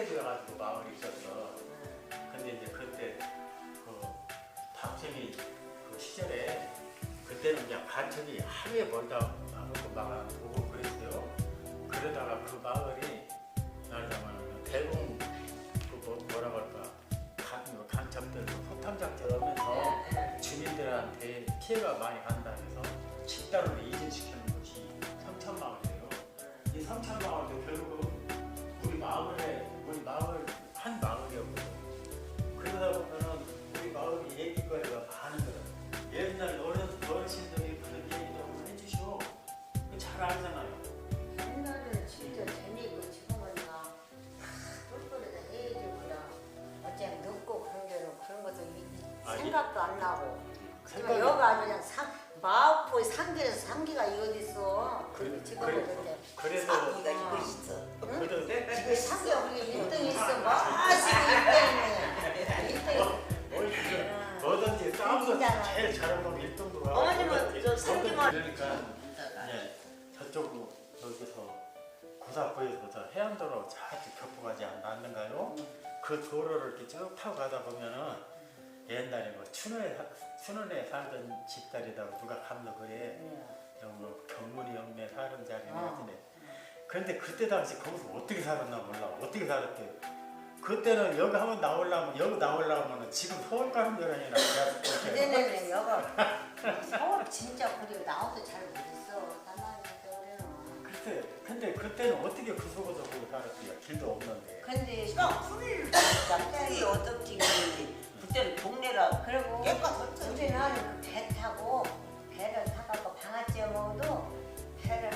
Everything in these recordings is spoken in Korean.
산대되어가지고 마을이 있었어. 근데 이제 그때 그 박정희 그 시절에 그때는 이제 간첩이 하루에 멀다 하고 막 그러니까 이제 저쪽 여기서 고사포에서부터 해안도로 좌측 겹쳐가지 않는가요? 그 도로를 이렇게 쭉 타고 가다 보면은 옛날에 뭐 춘원에 사- 춘원에 살던 집딸이라고 누가 감도 그래 뭐 경문이 형네 사는 자리는 어. 어디네. 그런데 그때 당시 거기서 어떻게 살았나 몰라. 어떻게 살았대? 그때는 여기 한번 나오려면 여기 나오려면 지금 서울 가는 줄 아니나 그때는 여가 서울 진짜 우리가 나와도 잘 못했어. 그때 근데 그때는 어떻게 그 속에서 거기 살았대요 길도 없는데. 근데 그냥 풀 풀이 어떻게 그런지. 그때는 동네라 그리고 깨끗했지. 우리는 배 타고 배를 타갖고 방아찌어 먹어도 배를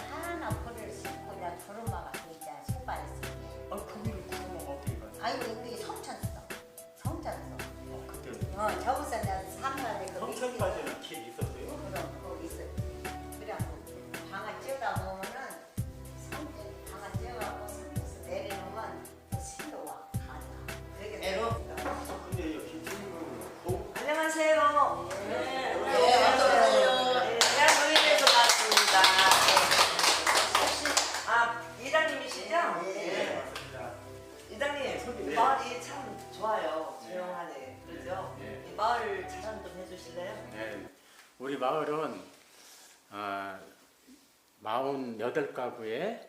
48가구에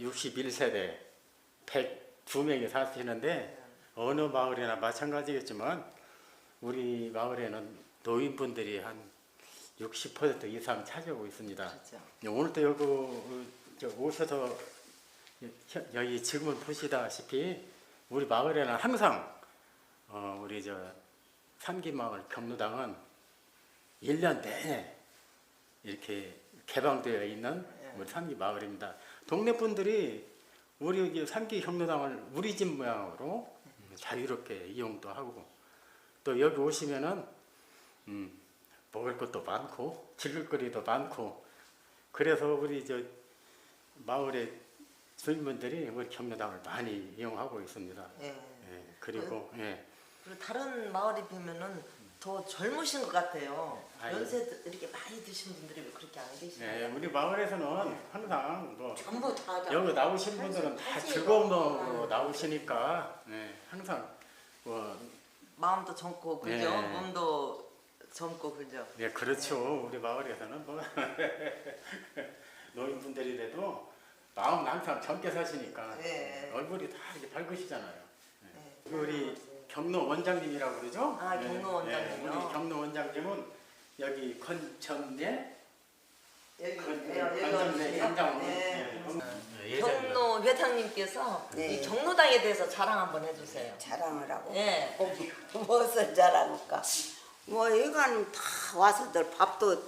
61세대 102명이 사시는데 어느 마을이나 마찬가지겠지만 우리 마을에는 노인분들이 한 60% 이상 차지하고 있습니다. 그렇죠. 네, 오늘도 여기 오셔서 여- 여기 지금은 보시다시피 우리 마을에는 항상 어, 우리 저 산기마을 경로당은 1년 내내 이렇게 개방되어 있는 우리 산기 마을입니다. 동네 분들이 우리 여기 산기 경로당을 우리 집 모양으로 자유롭게 이용도 하고 또 여기 오시면은 음, 먹을 것도 많고 즐길 거리도 많고 그래서 우리 저 마을의 주민분들이 우리 경로당을 많이 이용하고 있습니다. 예. 예, 그리고 예. 그리고 다른 마을에 비면은 더 젊으신 것 같아요. 아유. 연세 드- 이렇게 많이 드신 분들이 왜 그렇게 안 네, 계시나요? 우리 마을에서는 항상 뭐 전부 다 여기 나오신 분들은 다 사실 즐거운 뭐, 마음으로 나오시니까 네, 항상 뭐 마음도 젊고 그죠? 네. 몸도 젊고 그죠? 네, 그렇죠. 우리 마을에서는 뭐 노인분들이라도 마음은 항상 젊게 사시니까 네. 얼굴이 다 이렇게 밝으시잖아요. 네. 우리 경로 원장님이라고 그러죠? 아, 경로 원장님이요? 우리 경로 원장님은 여기 건천대 여기 건- 네, 여기 건천대 어디세요? 경장으로 네. 예, 경로 회장님께서 네. 이 경로당에 대해서 자랑 한번 해주세요. 자랑을 하고 예. 무엇을 자랑할까? 뭐 이건 다 와서들 밥도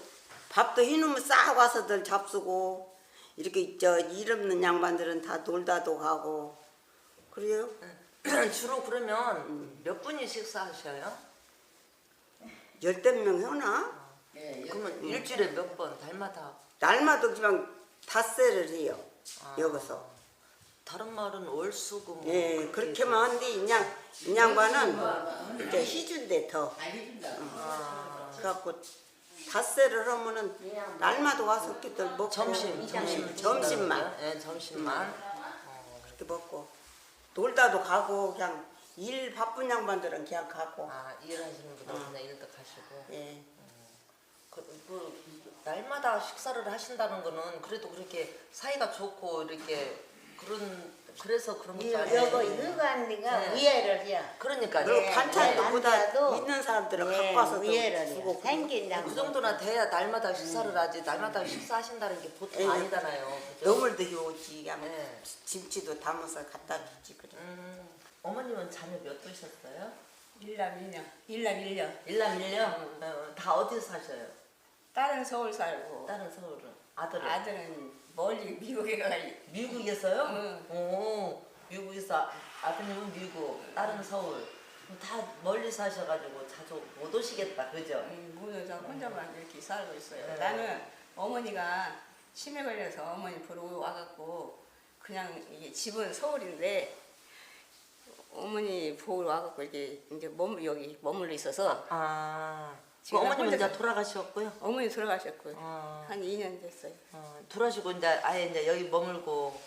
밥도 희놈을 싹 와서들 잡수고 이렇게 저 일 없는 양반들은 다 놀다도 가고 그래요? 주로 그러면 몇 분이 식사하셔요? 열댓 명 하나? 그러면 일주일에 몇 번? 달마다? 날마다 그냥 닷새를 해요 아. 여기서. 다른 마을은 월수고 뭐 예 그렇게만 한데 인양 인양반은 이제 희준대 더. 아, 그래갖고 닷새를 하면은 날마다 와서 그들 먹고 점심 점심 점심만. 예 점심만. 그렇게 먹고 놀다도 가고 그냥 일 바쁜 양반들은 그냥 가고. 아 일하시는 분들 그냥 일도 가시고. 예. 그, 그 날마다 식사를 하신다는 거는 그래도 그렇게 사이가 좋고 이렇게 그런 그래서 그런 것도 아니에요. 여거 이거 언니가 네. 위에를 해요. 그러니까 그리고 네, 반찬도 네, 보다 있는 사람들은 예, 갖고 와서 위에를 주고 해요. 생긴다고. 그 정도나 돼야 날마다 식사를 하지 날마다 식사하신다는 게 보통 예. 아니잖아요. 그죠? 너물도 해오지 네. 김치도 담아서 갖다 주지 그래. 음, 어머님은 자녀 몇 두셨어요? 일남 일녀, 일남 일녀. 일남 일녀? 어, 다 어디서 사셔요? 딸은 서울 살고 다른 서울은 아들은 아들은 멀리 미국에 가. 미국에서요? 응. 오 미국에서 아- 아드님은 미국, 딸은 서울. 그럼 다 멀리 사셔가지고 자주 못 오시겠다, 그죠? 무너져 혼자만 이렇게 살고 있어요. 네. 나는 어머니가 치매 걸려서 어머니 보러 와갖고 그냥 이게 집은 서울인데 어머니 보러 와갖고 이렇게 이제 머물 여기 머물러 있어서 아, 지금 어머님은 이제 돌아가셨고요. 어머니 돌아가셨고 어, 한 2년 됐어요. 어, 돌아가시고 이제 아예 이제 여기 머물고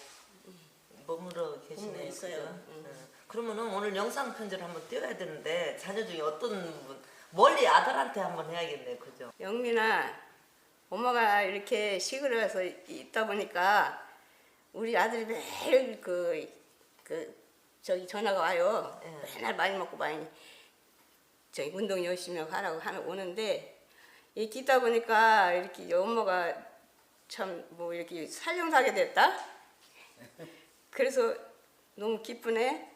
머물러 계시네요. 있어요. 그죠? 음. 응. 그러면은 오늘 영상 편지를 한번 띄워야 되는데 자녀 중에 어떤 분 멀리 아들한테 한번 해야겠네요, 그죠? 영민아, 엄마가 이렇게 시골에서 있다 보니까 우리 아들이 매일 그, 그, 저기 전화가 와요. 예. 맨날 많이 먹고 많이 저기 운동 열심히 하라고 하는 오는데 이렇게 있다 보니까 이렇게 엄마가 참 뭐 이렇게 살령사게 됐다. 그래서 너무 기쁘네.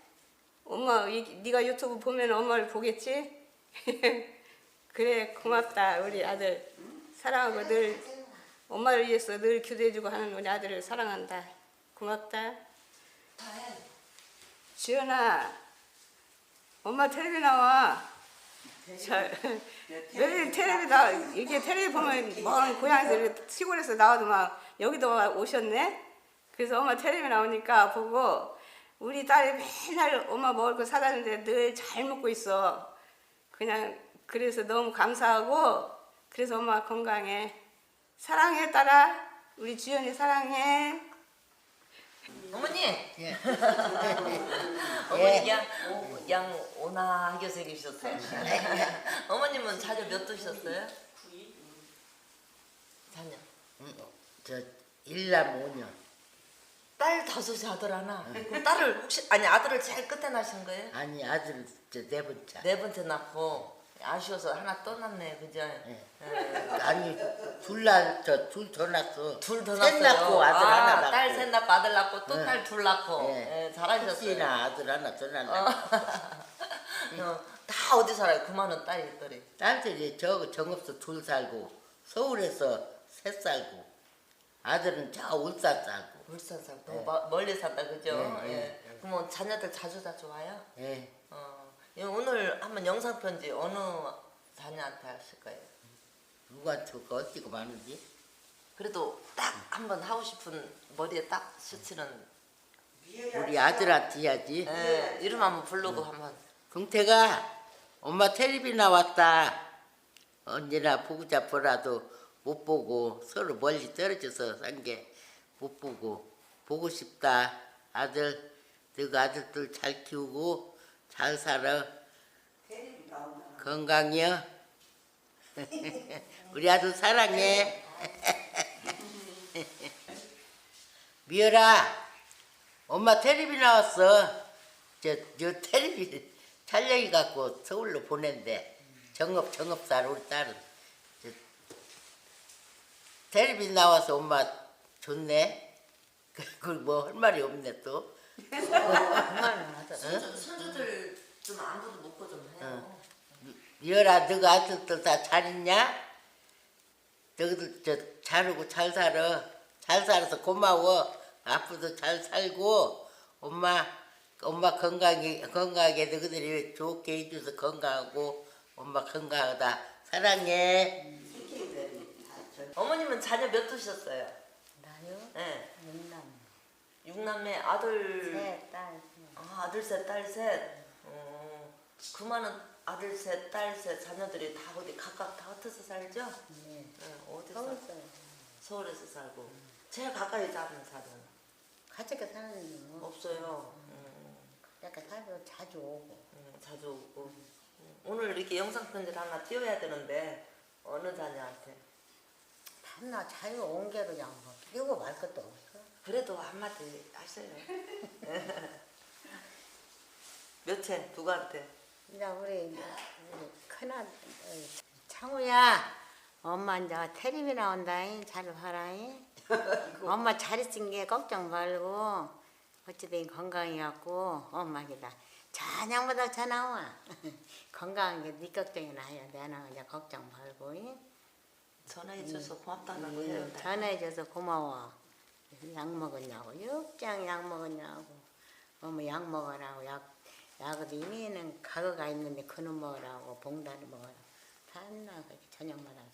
엄마 이- 네가 유튜브 보면 엄마를 보겠지? 그래 고맙다 우리 아들 사랑하고 늘 엄마를 위해서 늘 기도해주고 하는 우리 아들을 사랑한다 고맙다 지연아 엄마 텔레비 나와 자, 매일 텔레비 나 이렇게 텔레비 보면 먼 고향에서 이렇게 시골에서 나와도 막 여기도 와- 오셨네? 그래서 엄마 텔레비 나오니까 보고 우리 딸이 맨날 엄마 먹을 거 사다 주는데 늘 잘 먹고 있어. 그냥 그래서 너무 감사하고 그래서 엄마 건강해. 사랑해 딸아. 우리 주연이 사랑해 어머니! 예. 어머니 양, 양 오나하게 생기셨어요. 어머님은 자녀 몇 두셨어요? 자녀. 저 일남 오년 딸 다섯이 아들 하나. 그럼 딸을 혹시 아니 아들을 제일 끝에 낳으신 거예요? 아니 아들 저네 번째 네 번째 낳고 아쉬워서 하나 떠났네, 그죠? 예. 예. 아니 둘나저둘 더 낳았어 둘더 셋 낳았어요. 낳고 아들 하나 낳고 딸 셋 낳고 아들 낳고 또 네. 딸 둘 낳고. 예. 예, 잘하셨어요. 혹시나 아들 하나 더 낳았나 어, 다 어디 살아요? 그만은 딸이 딸이. 딸들이 저 정읍서 둘 살고 서울에서 셋 살고 아들은 저 울산 살고 울산 살고 마- 멀리 산다 그죠? 네, 예. 네. 그러면 자녀들 자주 자주 와요? 예 어. 예, 오늘 한번 영상 편지 어느 자녀한테 하실 거예요? 누구한테 그 어디가 많은지 그래도 딱 한번 하고 싶은 머리에 딱 스치는 우리 아들한테 해야지 예, 이름 한번 부르고 한번 금태가 엄마 텔레비 나왔다. 언제나 보고 잡더라도 못 보고 서로 멀리 떨어져서 산 게 못 보고 보고 싶다. 아들, 너가 아들들 잘 키우고 잘 살아. 건강이여. 우리 아들 사랑해. 미열아, 엄마 텔레비 나왔어. 저, 저 텔레비 촬영해 갖고 서울로 보낸대. 정업, 정업살 우리 딸은. 저, 텔레비 나와서 엄마 좋네. 그걸 뭐할 말이 없네 또. 정말 하자. 손주, 손주들 좀 안부도 묻고 좀 해요. 미열아, 너가 아들들 다 잘 있냐? 너희들 저 잘하고 잘 살아. 잘 살아서 고마워. 앞으로도 잘 살고 엄마 엄마 건강히 건강하게 너희들이 좋게 해줘서 건강하고 엄마 건강하다. 사랑해. 어머님은 자녀 몇 두셨어요? 나요? 네. 육남매 아들 셋, 딸. 아, 아들 셋, 딸 셋. 어, 그 많은 아들 셋, 딸 셋, 자녀들이 다 어디 각각 다 흩어서 살죠? 네. 네, 어디서? 서울 서울에서 살고. 제일 가까이 사는 사는 같이 사는 뭐 없어요. 음, 약간 살고 자주 오고. 음, 자주 오고. 음, 오늘 이렇게 영상 편지를 하나 띄워야 되는데 어느 자녀한테? 밤낮 자유 온 게로 그냥 뭐 끼고 말 것도 없어. 그래도 한마디 하셔요. 몇채 누구한테? 이제 우리, 우리 큰아들 창우야 엄마 이제 테레비 나온다잉. 잘 봐라잉. 엄마 잘 있은 게 걱정 말고 어찌된 건강해갖고 엄마기다. 저녁마다 전화 와. 건강한 게 네 걱정이 나야 내나 그냥 걱정 말고 잉? 전화해 줘서 고맙다는 거 응, 해요. 전화해줘서 고마워 약 먹었냐고 육장 약 먹었냐고 어머 약 먹으라고 약 약을 이미는 가거가 있는데 그놈 먹으라고 봉다리 먹으라고 다나 그렇게 저녁마다 와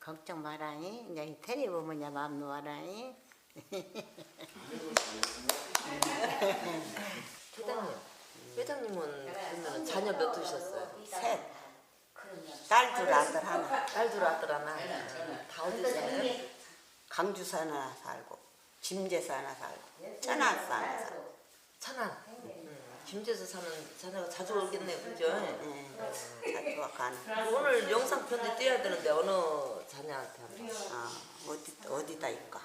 걱정 마라잉 이제 이 테레비 보면 이제 마음 놓아라잉 회장님, 회장님은 그러면 자녀 몇 두셨어요? 셋. 딸 둘 아들 하나. 딸 둘 아들 하나. 다 어디 살아요? 강주사 하나 살고 짐제사 하나 살고 천안사 하나 살고. 천안. 음, 김제에서 사는 자녀가 자주 오겠네요, 그죠? 예, 자주 와 가는. 오늘 영상 편지 띄워야 되는데 어느 자녀한테 한번? 아, 어디 어디다 있까?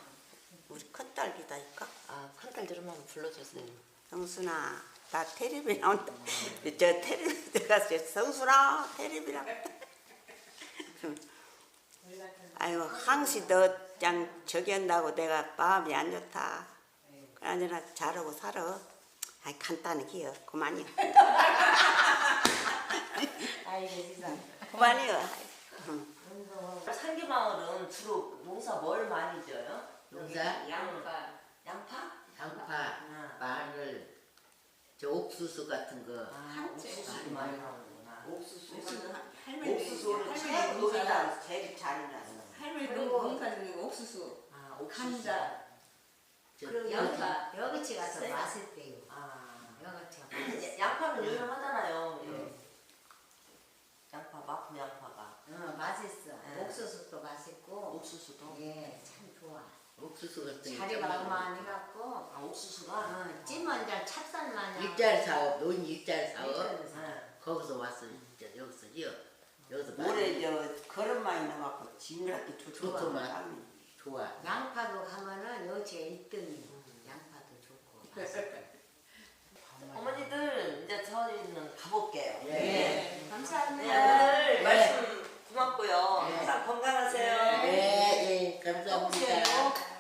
우리 큰 딸 기다 있까? 아, 큰딸 좀 한번 불러주세요. 성순아, 나 테레비 나온다. 저 테레비 들어가서 성순아, 테레비라. 아이고 항시 너장 저기 한다고 내가 마음이 안 좋다. 그러나 잘하고 살아. 아이 간단히 기어 그만이요. 아이고 진짜 그만이요. 상기마을은 주로 농사 뭘 많이 지어요? 농사, 양파. 양파? 양파, 마늘, 저 옥수수 같은 거. 아, 옥수수 많이 나오는구나. 옥수수. 할머니 옥수수를 할머니 제일 농사 여기다 제일 잘 났어. 할머니 농사 짓는 거 옥수수 아, 옥수수. 감자 저 그리고 여기 여기 여기치 가서 네. 맛있대요 아. 여기치가 야- 양파는 유명하잖아요. 예. 양파, 마품 양파가. 어, 맛있어. 네. 옥수수도 맛있고. 옥수수도. 예, 참 좋아. 옥수수 같은 거. 자리가 많이 갖고. 아, 옥수수가? 어, 찜은 이제 찹쌀 마냥. 일자리 사업, 논 일자리 사업. 일자리 사업. 네. 거기서 왔어, 진짜 여기서 요 여기서 올해 저 그런 많이 나갖고 지느럽게 좋더만. 좋더만. 좋아. 양파도 가면은 여기가 1등이 양파도 좋고. 어머니들, 이제 저희는 가볼게요. 예. 네. 감사합니다. 네, 오늘 말씀 고맙고요. 항상 건강하세요. 네, 예, 감사합니다.